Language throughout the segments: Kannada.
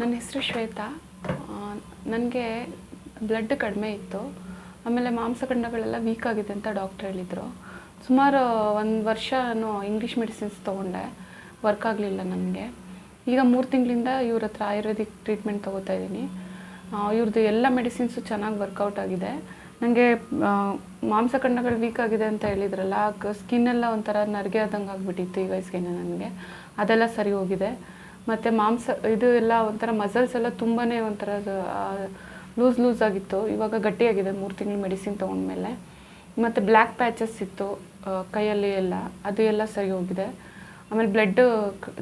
ನನ್ನ ಹೆಸರು ಶ್ವೇತಾ. ನನಗೆ ಬ್ಲಡ್ ಕಡಿಮೆ ಇತ್ತು. ಆಮೇಲೆ ಮಾಂಸಖಂಡಗಳೆಲ್ಲ ವೀಕ್ ಆಗಿದೆ ಅಂತ ಡಾಕ್ಟರ್ ಹೇಳಿದರು. ಸುಮಾರು ಒಂದು ವರ್ಷ ನಾನು ಇಂಗ್ಲೀಷ್ ಮೆಡಿಸಿನ್ಸ್ ತೊಗೊಂಡೆ. ವರ್ಕ್ ಆಗಲಿಲ್ಲ ನನಗೆ. ಈಗ ಮೂರು ತಿಂಗಳಿಂದ ಇವ್ರ ಹತ್ರ ಆಯುರ್ವೇದಿಕ್ ಟ್ರೀಟ್ಮೆಂಟ್ ತೊಗೋತಾ ಇದ್ದೀನಿ. ಇವ್ರದ್ದು ಎಲ್ಲ ಮೆಡಿಸಿನ್ಸು ಚೆನ್ನಾಗಿ ವರ್ಕೌಟ್ ಆಗಿದೆ. ನನಗೆ ಮಾಂಸಖಂಡಗಳು ವೀಕ್ ಆಗಿದೆ ಅಂತ ಹೇಳಿದ್ರಲ್ಲ ಸ್ಕಿನ್ ಎಲ್ಲ ಒಂಥರ ನರಿಗೆ ಆದಂಗೆ ಆಗಿಬಿಟ್ಟಿತ್ತು ಈ ವಯಸ್ಸಿಗೆ ನನಗೆ. ಅದೆಲ್ಲ ಸರಿ ಹೋಗಿದೆ. ಮತ್ತು ಮಾಂಸ, ಇದು ಎಲ್ಲ ಒಂಥರ ಮಸಲ್ಸ್ ಎಲ್ಲ ತುಂಬಾ ಒಂಥರ ಲೂಸ್ ಲೂಸ್ ಆಗಿತ್ತು. ಇವಾಗ ಗಟ್ಟಿಯಾಗಿದೆ, ಮೂರು ತಿಂಗಳು ಮೆಡಿಸಿನ್ ತೊಗೊಂಡ್ಮೇಲೆ. ಮತ್ತು ಬ್ಲ್ಯಾಕ್ ಪ್ಯಾಚಸ್ ಇತ್ತು ಕೈಯಲ್ಲಿ ಎಲ್ಲ. ಅದು ಎಲ್ಲ ಸರಿ ಹೋಗಿದೆ. ಆಮೇಲೆ ಬ್ಲಡ್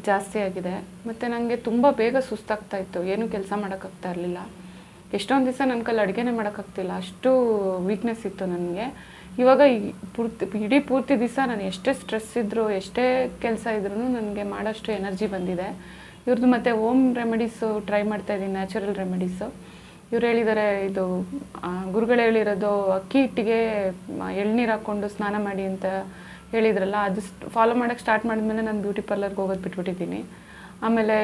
ಜಾಸ್ತಿ ಆಗಿದೆ. ಮತ್ತು ನನಗೆ ತುಂಬ ಬೇಗ ಸುಸ್ತಾಗ್ತಾ ಇತ್ತು. ಏನೂ ಕೆಲಸ ಮಾಡೋಕ್ಕಾಗ್ತಾ ಇರಲಿಲ್ಲ. ಎಷ್ಟೊಂದು ದಿವಸ ನನ್ನ ಕಲ್ಲಿ ಅಡುಗೆನೇ ಮಾಡೋಕ್ಕಾಗ್ತಿಲ್ಲ. ಅಷ್ಟು ವೀಕ್ನೆಸ್ ಇತ್ತು ನನಗೆ. ಇವಾಗ ಪೂರ್ತಿ, ಇಡೀ ಪೂರ್ತಿ ದಿವಸ ನಾನು ಎಷ್ಟೇ ಸ್ಟ್ರೆಸ್ ಇದ್ದರೂ ಎಷ್ಟೇ ಕೆಲಸ ಇದ್ರೂ ನನಗೆ ಮಾಡೋಷ್ಟು ಎನರ್ಜಿ ಬಂದಿದೆ. ಇವ್ರದ್ದು ಮತ್ತೆ ಓಮ್ ರೆಮಿಡೀಸು ಟ್ರೈ ಮಾಡ್ತಾ ಇದ್ದೀನಿ ನ್ಯಾಚುರಲ್ ರೆಮಿಡೀಸು ಇವ್ರು ಹೇಳಿದ್ದಾರೆ ಇದು ಗುರುಗಳು ಹೇಳಿರೋದು ಅಕ್ಕಿ ಹಿಟ್ಟಿಗೆ ಎಳ್ನೀರು ಹಾಕ್ಕೊಂಡು ಸ್ನಾನ ಮಾಡಿ ಅಂತ ಹೇಳಿದ್ರಲ್ಲ, ಅದು ಫಾಲೋ ಮಾಡೋಕ್ಕೆ ಸ್ಟಾರ್ಟ್ ಮಾಡಿದ್ಮೇಲೆ ನಾನು ಬ್ಯೂಟಿ ಪಾರ್ಲರ್ಗೆ ಹೋಗೋದು ಬಿಟ್ಬಿಟ್ಟಿದ್ದೀನಿ. ಆಮೇಲೆ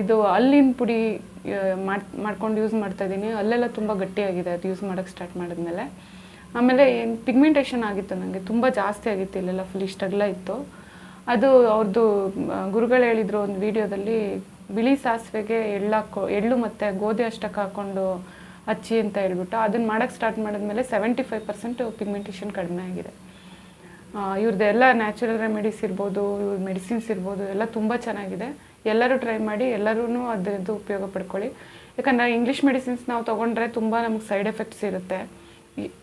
ಇದು ಅಲ್ಲಿನ ಪುಡಿ ಮಾಡಿ, ಮಾಡ್ಕೊಂಡು ಯೂಸ್ ಮಾಡ್ತಾ ಇದ್ದೀನಿ. ಅಲ್ಲೆಲ್ಲ ತುಂಬ ಗಟ್ಟಿಯಾಗಿದೆ, ಅದು ಯೂಸ್ ಮಾಡೋಕ್ಕೆ ಸ್ಟಾರ್ಟ್ ಮಾಡಿದ್ಮೇಲೆ. ಆಮೇಲೆ, ಏನು ಪಿಗ್ಮೆಂಟೇಷನ್ ಆಗಿತ್ತು ನನಗೆ ತುಂಬ ಜಾಸ್ತಿ ಆಗಿತ್ತು, ಇಲ್ಲೆಲ್ಲ ಫುಲ್ ಇಷ್ಟಗ್ಲ ಇತ್ತು. ಅದು ಅವ್ರದ್ದು ಗುರುಗಳು ಹೇಳಿದ್ರು ಒಂದು ವಿಡಿಯೋದಲ್ಲಿ, ಬಿಳಿ ಸಾಸಿವೆಗೆ ಎಳ್ಳು ಹಾಕೋ ಎಳ್ಳು ಮತ್ತು ಗೋಧಿ ಅಷ್ಟಕ್ಕೆ ಹಾಕ್ಕೊಂಡು ಹಚ್ಚಿ ಅಂತ ಹೇಳ್ಬಿಟ್ಟು, ಅದನ್ನು ಮಾಡೋಕ್ಕೆ ಸ್ಟಾರ್ಟ್ ಮಾಡಿದ್ಮೇಲೆ ಸೆವೆಂಟಿ ಫೈವ್ ಪರ್ಸೆಂಟ್ ಪಿಗ್ಮೆಂಟೇಷನ್ ಕಡಿಮೆ ಆಗಿದೆ. ಇವ್ರದ್ದೆಲ್ಲ ನ್ಯಾಚುರಲ್ ರೆಮಿಡೀಸ್ ಇರ್ಬೋದು, ಇವ್ರ ಮೆಡಿಸಿನ್ಸ್ ಇರ್ಬೋದು, ಎಲ್ಲ ತುಂಬ ಚೆನ್ನಾಗಿದೆ. ಎಲ್ಲರೂ ಟ್ರೈ ಮಾಡಿ ಎಲ್ಲರೂ ಅದರದ್ದು ಉಪಯೋಗ ಪಡ್ಕೊಳ್ಳಿ. ಯಾಕಂದರೆ ಇಂಗ್ಲೀಷ್ ಮೆಡಿಸಿನ್ಸ್ ನಾವು ತೊಗೊಂಡ್ರೆ ತುಂಬ ನಮಗೆ ಸೈಡ್ ಎಫೆಕ್ಟ್ಸ್ ಇರುತ್ತೆ.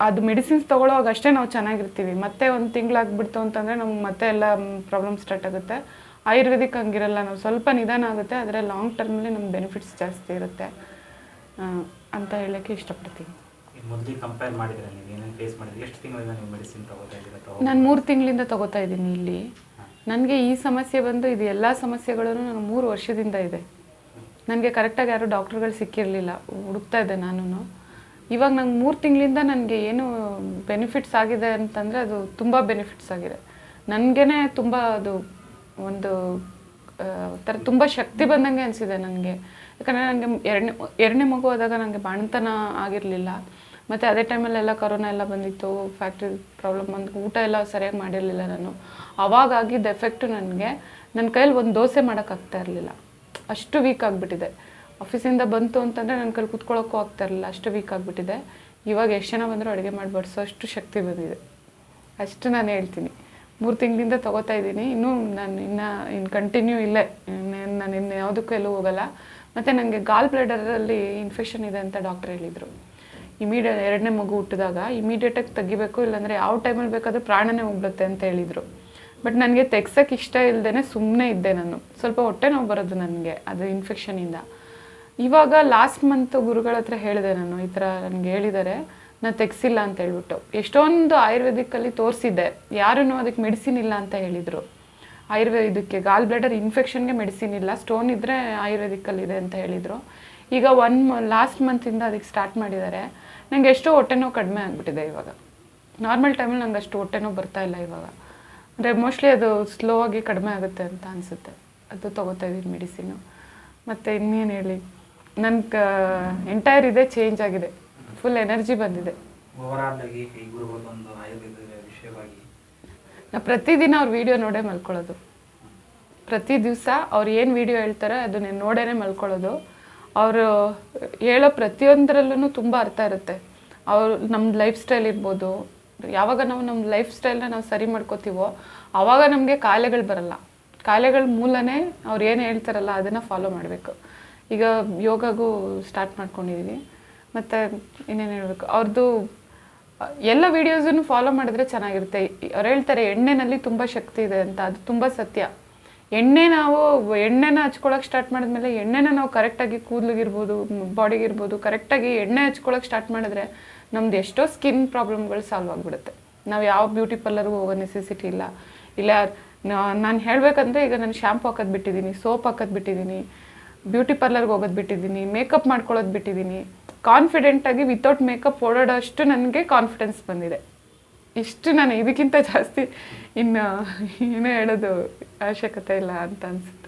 ಅದು ಮೆಡಿಸಿನ್ಸ್ ತೊಗೊಳ್ಳೋವಾಗ ಅಷ್ಟೇ ನಾವು ಚೆನ್ನಾಗಿರ್ತೀವಿ. ಮತ್ತೆ ಒಂದು ತಿಂಗಳಾಗ್ಬಿಡ್ತು ಅಂತಂದರೆ ನಮ್ಗೆ ಮತ್ತೆ ಎಲ್ಲ ಪ್ರಾಬ್ಲಮ್ ಸ್ಟಾರ್ಟ್ ಆಗುತ್ತೆ. ಆಯುರ್ವೇದಿಕ್ ಹಂಗಿರಲ್ಲ ನಾವು ಸ್ವಲ್ಪ ನಿಧಾನ ಆಗುತ್ತೆ ಆದರೆ ಲಾಂಗ್ ಟರ್ಮಲ್ಲಿ ನಮ್ಮ ಬೆನಿಫಿಟ್ಸ್ ಜಾಸ್ತಿ ಇರುತ್ತೆ. ಅಂತ ಹೇಳೋಕ್ಕೆ ಇಷ್ಟಪಡ್ತೀನಿ. ನಾನು ಮೂರು ತಿಂಗಳಿಂದ ತಗೋತಾ ಇದ್ದೀನಿ ಇಲ್ಲಿ. ನನಗೆ ಈ ಸಮಸ್ಯೆ ಬಂದು ಇದು ಎಲ್ಲ ಸಮಸ್ಯೆಗಳೂ ನಾನು ಮೂರು ವರ್ಷದಿಂದ ಇದೆ. ನನಗೆ ಕರೆಕ್ಟಾಗಿ ಯಾರು ಡಾಕ್ಟ್ರುಗಳು ಸಿಕ್ಕಿರಲಿಲ್ಲ. ಹುಡುಕ್ತಾ ಇದ್ದೆ ನಾನು ಇವಾಗ ನಂಗೆ ಮೂರು ತಿಂಗಳಿಂದ ನನಗೆ ಏನು ಬೆನಿಫಿಟ್ಸ್ ಆಗಿದೆ ಅಂತಂದರೆ ಅದು ತುಂಬ ಬೆನಿಫಿಟ್ಸ್ ಆಗಿದೆ. ನನಗೇ ತುಂಬ ಅದು ಒಂದು ಥರ ತುಂಬ ಶಕ್ತಿ ಬಂದಂಗೆ ಅನಿಸಿದೆ ನನಗೆ. ಯಾಕಂದರೆ ನನಗೆ ಎರಡನೇ ಎರಡನೇ ಮಗು ಆದಾಗ ನನಗೆ ಬಾಣತನ ಆಗಿರಲಿಲ್ಲ. ಮತ್ತು ಅದೇ ಟೈಮಲ್ಲೆಲ್ಲ ಕೊರೋನಾ ಎಲ್ಲ ಬಂದಿತ್ತು ಫ್ಯಾಕ್ಟ್ರಿ ಪ್ರಾಬ್ಲಮ್ ಬಂದು ಊಟ ಎಲ್ಲ ಸರಿಯಾಗಿ ಮಾಡಿರಲಿಲ್ಲ ನಾನು. ಅವಾಗ ಆಗಿದ್ದ ಎಫೆಕ್ಟು ನನಗೆ ನನ್ನ ಕೈಯಲ್ಲಿ ಒಂದು ದೋಸೆ ಮಾಡೋಕ್ಕಾಗ್ತಾ ಇರಲಿಲ್ಲ. ಅಷ್ಟು ವೀಕ್ ಆಗಿಬಿಟ್ಟಿದೆ. ಆಫೀಸಿಂದ ಬಂತು ಅಂತಂದರೆ ನನ್ನ ಕೈಲಿ ಕುತ್ಕೊಳ್ಳೋಕ್ಕೂ ಆಗ್ತಾ ಇರಲಿಲ್ಲ. ಅಷ್ಟು ವೀಕ್ ಆಗಿಬಿಟ್ಟಿದೆ. ಇವಾಗ ಎಷ್ಟು ಜನ ಬಂದರೂ ಅಡುಗೆ ಮಾಡಿ ಬಡಿಸೋ ಅಷ್ಟು ಶಕ್ತಿ ಬಂದಿದೆ. ಅಷ್ಟು ನಾನು ಹೇಳ್ತೀನಿ. ಮೂರು ತಿಂಗಳಿಂದ ತಗೋತಾ ಇದ್ದೀನಿ. ಇನ್ನೂ ನಾನು ಇನ್ನು ಇನ್ನು ಕಂಟಿನ್ಯೂ ಇಲ್ಲೇ. ಇನ್ನೇನು ನಾನು ಇನ್ನು ಯಾವುದಕ್ಕೂ ಎಲ್ಲೂ ಹೋಗಲ್ಲ. ಮತ್ತು ನನಗೆ ಗಾಲ್ ಬ್ಲಡರಲ್ಲಿ ಇನ್ಫೆಕ್ಷನ್ ಇದೆ ಅಂತ ಡಾಕ್ಟರ್ ಹೇಳಿದರು. ಇಮಿಡಿಯೇಟ್ ಎರಡನೇ ಮಗು ಹುಟ್ಟಿದಾಗ ಇಮಿಡಿಯೇಟಾಗಿ ತೆಗಿಬೇಕು, ಇಲ್ಲಾಂದರೆ ಯಾವ ಟೈಮಲ್ಲಿ ಬೇಕಾದರೂ ಪ್ರಾಣನೇ ಹೋಗ್ಬಿಡುತ್ತೆ ಅಂತ ಹೇಳಿದರು. ಬಟ್ ನನಗೆ ತೆಗ್ಸೋಕ್ಕೆ ಇಷ್ಟ ಇಲ್ಲದೇ ಸುಮ್ಮನೆ ಇದ್ದೆ ನಾನು. ಸ್ವಲ್ಪ ಹೊಟ್ಟೆ ನೋವು ಬರೋದು ನನಗೆ, ಅದು ಇನ್ಫೆಕ್ಷನಿಂದ ಇವಾಗ ಲಾಸ್ಟ್ ಮಂತ್ ಗುರುಗಳ ಹತ್ರ ಹೇಳಿದೆ ನಾನು, ಈ ಥರ ನನಗೆ ಹೇಳಿದ್ದಾರೆ. ನಾನು ತೆಗ್ಸಿಲ್ಲ ಅಂತ ಹೇಳ್ಬಿಟ್ಟು. ಎಷ್ಟೊಂದು ಆಯುರ್ವೇದಿಕ್ಕಲ್ಲಿ ತೋರಿಸಿದ್ದೆ. ಯಾರೂ ಅದಕ್ಕೆ ಮೆಡಿಸಿನ್ ಇಲ್ಲ ಅಂತ ಹೇಳಿದರು. ಆಯುರ್ವೇದಕ್ಕೆ ಗಾಲ್ ಬ್ಲಡರ್ ಇನ್ಫೆಕ್ಷನ್ಗೆ ಮೆಡಿಸಿನ್ ಇಲ್ಲ. ಸ್ಟೋನ್ ಇದ್ದರೆ ಆಯುರ್ವೇದಿಕ್ಕಲ್ಲಿ ಇದೆ ಅಂತ ಹೇಳಿದರು. ಈಗ ಒನ್ ಲಾಸ್ಟ್ ಮಂತಿಂದ ಅದಕ್ಕೆ ಸ್ಟಾರ್ಟ್ ಮಾಡಿದ್ದಾರೆ. ನನಗೆ ಎಷ್ಟೋ ಹೊಟ್ಟೆ ನೋವು ಕಡಿಮೆ ಆಗಿಬಿಟ್ಟಿದೆ ಇವಾಗ. ನಾರ್ಮಲ್ ಟೈಮಲ್ಲಿ ನಂಗೆ ಅಷ್ಟು ಹೊಟ್ಟೆ ನೋವು ಬರ್ತಾ ಇಲ್ಲ ಇವಾಗ. ಅಂದರೆ ಮೋಸ್ಟ್ಲಿ ಅದು ಸ್ಲೋ ಆಗಿ ಕಡಿಮೆ ಆಗುತ್ತೆ ಅಂತ ಅನಿಸುತ್ತೆ. ಅದು ತೊಗೋತಾ ಇದ್ದೀನಿ ಮೆಡಿಸಿನು ಮತ್ತು ಇನ್ನೇನು ಹೇಳಿ? ನನ್ನ ಎಂಟೈರ್ ಇದೆ ಚೇಂಜ್ ಆಗಿದೆ. ಫುಲ್ ಎನರ್ಜಿ ಬಂದಿದೆ. ನಾ ಪ್ರತಿದಿನ ಅವ್ರ ವಿಡಿಯೋ ನೋಡೇ ಮಲ್ಕೊಳ್ಳೋದು. ಪ್ರತಿ ದಿವಸ ಅವ್ರು ಏನು ವಿಡಿಯೋ ಹೇಳ್ತಾರೆ ಅದನ್ನ ನೋಡೇ ಮಲ್ಕೊಳ್ಳೋದು. ಅವರು ಹೇಳೋ ಪ್ರತಿಯೊಂದರಲ್ಲೂ ತುಂಬ ಅರ್ಥ ಇರುತ್ತೆ. ಅವ್ರು ನಮ್ಮ ಲೈಫ್ ಸ್ಟೈಲ್ ಇರ್ಬೋದು. ಯಾವಾಗ ನಾವು ನಮ್ಮ ಲೈಫ್ ಸ್ಟೈಲ್ನ ನಾವು ಸರಿ ಮಾಡ್ಕೋತೀವೋ ಆವಾಗ ನಮಗೆ ಕಾಯಿಲೆಗಳು ಬರಲ್ಲ. ಕಾಯಿಲೆಗಳ ಮೂಲನೇ ಅವ್ರು ಏನು ಹೇಳ್ತಾರಲ್ಲ ಅದನ್ನು ಫಾಲೋ ಮಾಡಬೇಕು. ಈಗ ಯೋಗಗೂ ಸ್ಟಾರ್ಟ್ ಮಾಡ್ಕೊಂಡಿದ್ದೀವಿ ಮತ್ತು ಇನ್ನೇನು ಹೇಳಬೇಕು? ಅವ್ರದ್ದು ಎಲ್ಲ ವೀಡಿಯೋಸನ್ನು ಫಾಲೋ ಮಾಡಿದ್ರೆ ಚೆನ್ನಾಗಿರುತ್ತೆ. ಅವ್ರು ಹೇಳ್ತಾರೆ, ಎಣ್ಣೆನಲ್ಲಿ ತುಂಬ ಶಕ್ತಿ ಇದೆ ಅಂತ. ಅದು ತುಂಬ ಸತ್ಯ. ಎಣ್ಣೆ ನಾವು, ಎಣ್ಣೆನ ಹಚ್ಕೊಳಕ್ಕೆ ಸ್ಟಾರ್ಟ್ ಮಾಡಿದ್ಮೇಲೆ ಎಣ್ಣೆನ ನಾವು ಕರೆಕ್ಟಾಗಿ ಕೂದಲಿಗಿರ್ಬೋದು ಬಾಡಿಗಿರ್ಬೋದು ಕರೆಕ್ಟಾಗಿ ಎಣ್ಣೆ ಹಚ್ಕೊಳಕ್ಕೆ ಸ್ಟಾರ್ಟ್ ಮಾಡಿದ್ರೆ ನಮ್ದು ಎಷ್ಟೋ ಸ್ಕಿನ್ ಪ್ರಾಬ್ಲಮ್ಗಳು ಸಾಲ್ವ್ ಆಗಿಬಿಡುತ್ತೆ. ನಾವು ಯಾವ ಬ್ಯೂಟಿ ಪಾರ್ಲರ್ಗೂ ಹೋಗೋ ನೆಸೆಸಿಟಿ ಇಲ್ಲ. ಇಲ್ಲ ನಾನು ಹೇಳಬೇಕಂದ್ರೆ ಈಗ ನಾನು ಶ್ಯಾಂಪು ಹಾಕೋದು ಬಿಟ್ಟಿದ್ದೀನಿ ಸೋಪ್ ಹಾಕೋದು ಬಿಟ್ಟಿದ್ದೀನಿ ಬ್ಯೂಟಿ ಪಾರ್ಲರ್ಗೆ ಹೋಗೋದು ಬಿಟ್ಟಿದ್ದೀನಿ, ಮೇಕಪ್ ಮಾಡ್ಕೊಳ್ಳೋದು ಬಿಟ್ಟಿದ್ದೀನಿ. ಕಾನ್ಫಿಡೆಂಟಾಗಿ ವಿತೌಟ್ ಮೇಕಪ್ ಓಡಾಡೋಷ್ಟು ನನಗೆ ಕಾನ್ಫಿಡೆನ್ಸ್ ಬಂದಿದೆ. ಇಷ್ಟು ನಾನು ಇದಕ್ಕಿಂತ ಜಾಸ್ತಿ ಇನ್ನು ಏನೇ ಹೇಳೋದು ಅವಶ್ಯಕತೆ ಇಲ್ಲ ಅಂತ ಅನ್ಸುತ್ತೆ.